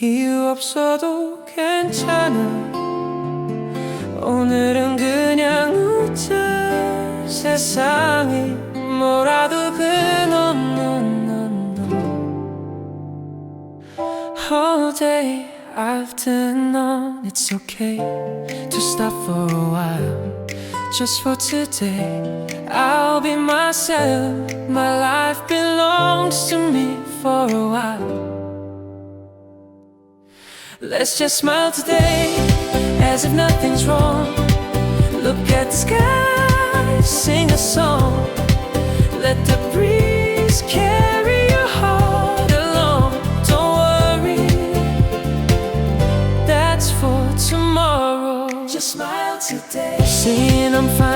이유 없어도 괜찮아 오늘은 그냥 웃자 세상이 뭐라도 그넌넌넌넌 All day afternoon It's okay to stop for a while Just for today I'll be myself My life belongs to me for a while Let's just smile today As if nothing's wrong. Look at the sky Sing a song. Let the breeze carry your heart along. Don't worry That's for tomorrow. Just smile today. Saying I'm fine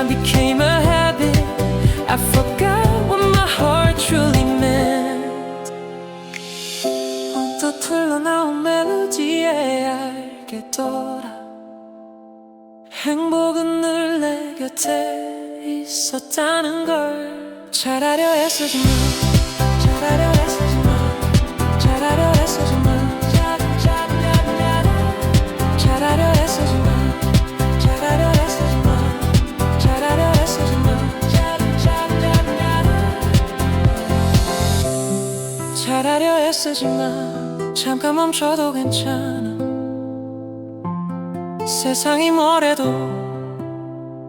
행복은 늘 내 곁에 있었다는 걸 잘하려 애쓰지마. 잘하려 애쓰지마. 잘하려 애쓰지마. 잘하려 애쓰지마. 잘하려 애쓰지마. 잘하려 애쓰지마. 잘하려 애쓰지마. 잠깐 멈춰도 괜찮아. 세상이 뭐래도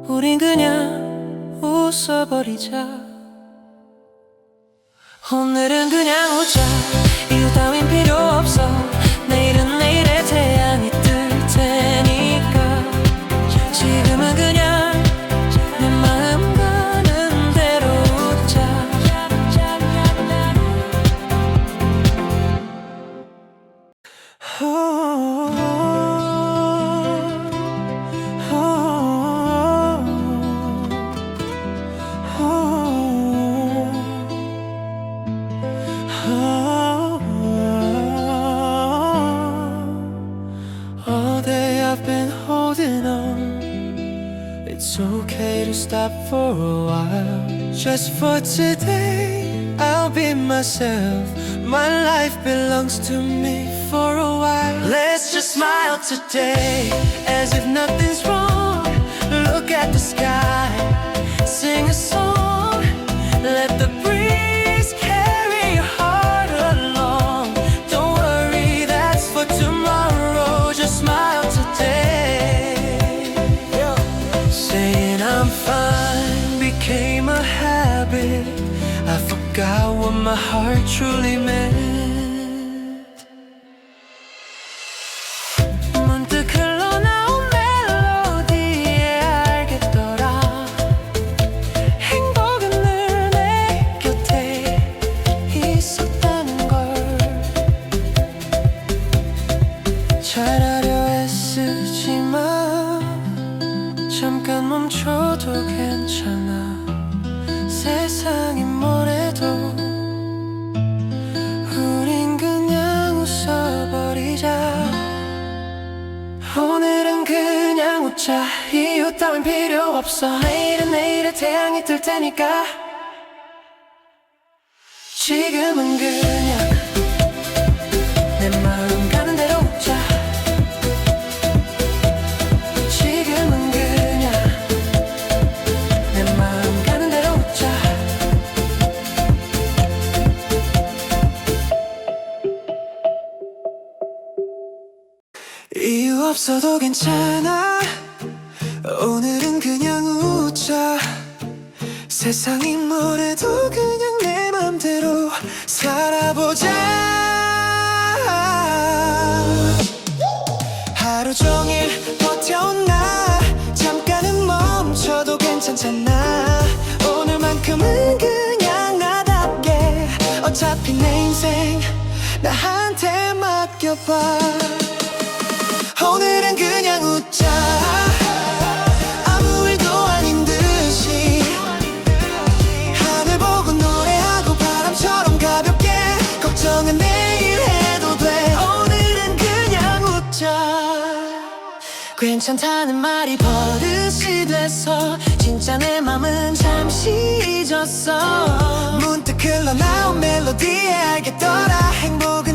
우린 그냥 웃어버리자. 오늘은 그냥 웃자. 이유 따윈 필요 없어. 내일은 내일의 태양이 뜰 테니까. 지금은 그냥 내 마음 가는 대로 웃자. All okay to stop for a while. Just for today, I'll be myself. My life belongs to me for a while. Let's just smile today, as if nothing's my heart truly meant. 문득 흘러나온 멜로디에 알겠더라. 행복은 늘 내 곁에 있었다는 걸. 자 이유 따윈 필요 없어. 내일은 내일의 태양이 뜰 테니까. 지금은 그냥 내 마음 가는 대로 웃자. 지금은 그냥 내 마음 가는 대로 웃자. 이유 없어도 괜찮아 세상이 뭐래도 그냥 내 맘대로 살아보자. 하루 종일 버텨온 나 잠깐은 멈춰도 괜찮잖아. 오늘만큼은 그냥 나답게. 어차피 내 인생 나한테 맡겨봐 걱정은 내일 해도 돼. 오늘은 그냥 웃자. 괜찮다는 말이 버릇이 돼서 진짜 내 맘은 잠시 잊었어. 문득 흘러나온 멜로디에 알겠더라. 행복은